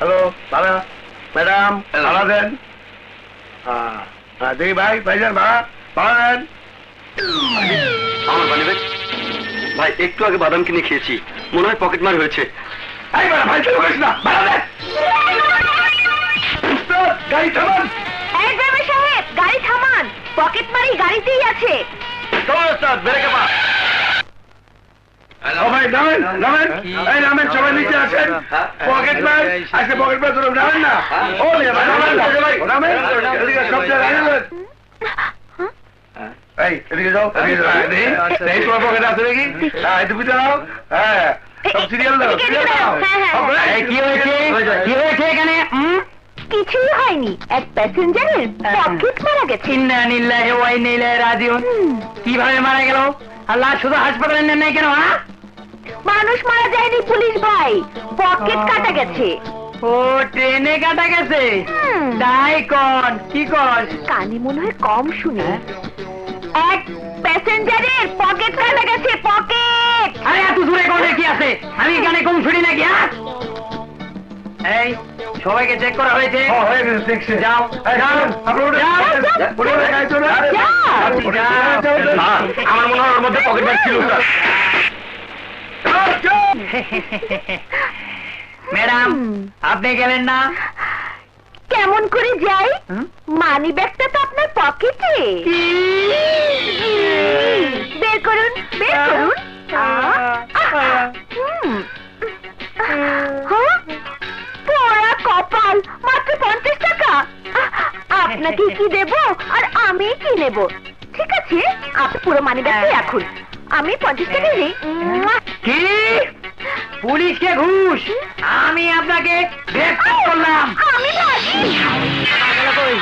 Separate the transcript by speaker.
Speaker 1: Hello ভাড়া madam ভাড়া দেন হ্যাঁ দেখি ভাই ভাইজান ভাড়া ভাড়া দেন
Speaker 2: আমার ভাই একটু আগে বাদাম কিনে খেয়েছি। মনে হয় পকেট মার হয়েছে।
Speaker 1: এই ভাড়া ভাই চলে করিস না ভাড়া দেন গাড়ি থামান!
Speaker 3: এই ড্রাইভার সাহেব গাড়ি থামান। পকেট মারি গাড়িতেই আছে।
Speaker 1: চলো উস্তাদ বেড়ে নামেন নামেন। এই নামেন সবাই নিচে আসেন। পকেট মার আজকে পকেট নামেন না। ও ভাই নামেন না ও নামেন। এদিকে সব জায়গায় নামেন এই এদিকে যাও এদিকে যাও। দেখি দেখি তোমার পকেটে আছে নাকি? হ্যাঁ একটু পিঠে দাও হ্যাঁ সব সিরিয়াল দাও সিরিয়াল
Speaker 3: দাও, হ্যাঁ, হ্যাঁ।
Speaker 1: এই,
Speaker 2: এই, কি হয়েছে? কি হয়েছে এখানে?
Speaker 3: কিছুই হয়নি। এক প্যাসেঞ্জারের পকেট মারা গেছে।
Speaker 2: ইন্না নিল্লাহি ওয়া ইন্না ইলাইহি রাজিউন। কীভাবে মারা গেল? আল্লাহ শুধু হাসপাতালে নেন নাই কেন হ্যাঁ?
Speaker 3: মানুষ মারা যায়নি পুলিশ ভাই। পকেট কাটা গেছে।
Speaker 2: ও ট্রেনে কাটা গেছে? তাই কন কি কর?
Speaker 3: কানে মনে হয় কম শুনে। এক প্যাসেঞ্জারের পকেট কাটা গেছে পকেট!
Speaker 2: আরে এত দূরে কোনে কি আছে? আমি এখানে কম ছুটি নাকি হ্যাঁ? এই সবাইকে চেক করা হয়েছে।
Speaker 1: ও, হয়ে গেছে দেখছি।
Speaker 2: যাও। হ্যাঁ, আমার মনে হয় ওর মধ্যে পকেট ব্যাগ ছিল স্যার। ম্যাডাম। আপনি গেলেন না?
Speaker 3: কেমন করে যাই? মানি ব্যাগটা তো আপনার পকেটে। বের করুন বের করুন। হ্যাঁ? পোড়া কপাল মাত্র পঞ্চাশ টাকা। আপনাকে কি দেব? আর আমি কি নেব? ঠিক আছে আপনি পুরো মানি ব্যাগটাই রাখুন। আমি পঞ্চাশ টাকা নেই।
Speaker 2: কি? পুলিশকে ঘুষ। আমি আপনাকে গ্রেফতার করলাম। আমি